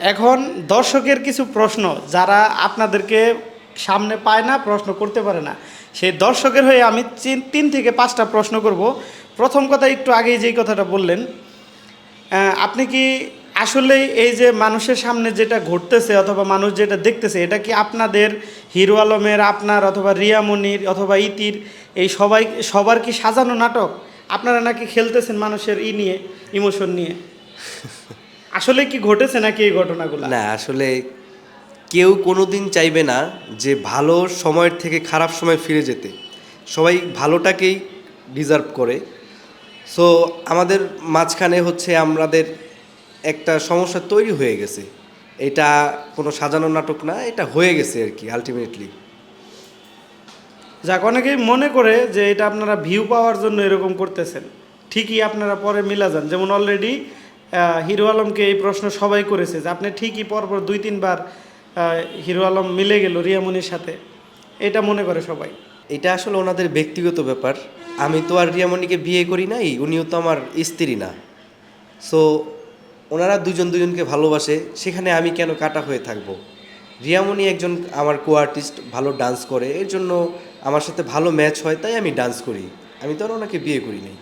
এখন দর্শকের কিছু প্রশ্ন যারা আপনাদেরকে সামনে পায় না, প্রশ্ন করতে পারে না। সেই দর্শকের হয়ে আমি তিন- থেকে পাঁচটা প্রশ্ন করব। প্রথম কথা একটু আগেই যেই কথাটা বললেন আপনি কি আসলে এই যে মানুষের সামনে যেটা ঘটতেছে অথবা মানুষ যেটা দেখতেছে, এটা কি আপনাদের হিরো আলমের, আপনার অথবা রিয়ামনির অথবা ইতির, এই সবাই, সবার কি সাজানো নাটক? আপনারা নাকি খেলতেছেন মানুষের ই নিয়ে, ইমোশন নিয়ে? আসলে কি ঘটেছে নাকি এই ঘটনাগুলো? না আসলে কেউ কোনো দিন চাইবে না যে ভালো সময়ের থেকে খারাপ সময় ফিরে যেতে। সবাই ভালোটাকেই ডিজার্ভ করে। সো আমাদের মাঝখানে হচ্ছে আমাদের একটা সমস্যা তৈরি হয়ে গেছে। এটা কোনো সাজানো নাটক না এটা হয়ে গেছে আর কি আলটিমেটলি যাক অনেকেই মনে করে যে এটা আপনারা ভিউ পাওয়ার জন্য এরকম করতেছেন। ঠিকই আপনারা পরে মিলা যান। যেমন অলরেডি হিরো আলমকে এই প্রশ্ন সবাই করেছে যে আপনি ঠিকই পরপর দুই, তিনবার হিরো আলম মিলে গেল রিয়ামনির সাথে। এটা মনে করে সবাই। এটা আসলে ওনাদের ব্যক্তিগত ব্যাপার। আমি তো আর রিয়ামণিকে বিয়ে করি নাই, উনিও তো আমার স্ত্রী না। সো ওনারা দুজন দুজনকে ভালোবাসে, সেখানে আমি কেন কাটা হয়ে থাকব? রিয়ামণি একজন আমার কো আর্টিস্ট ভালো ডান্স করে, এর জন্য আমার সাথে ভালো ম্যাচ হয়, তাই আমি ডান্স করি। আমি তো আর ওনাকে বিয়ে করি নাই।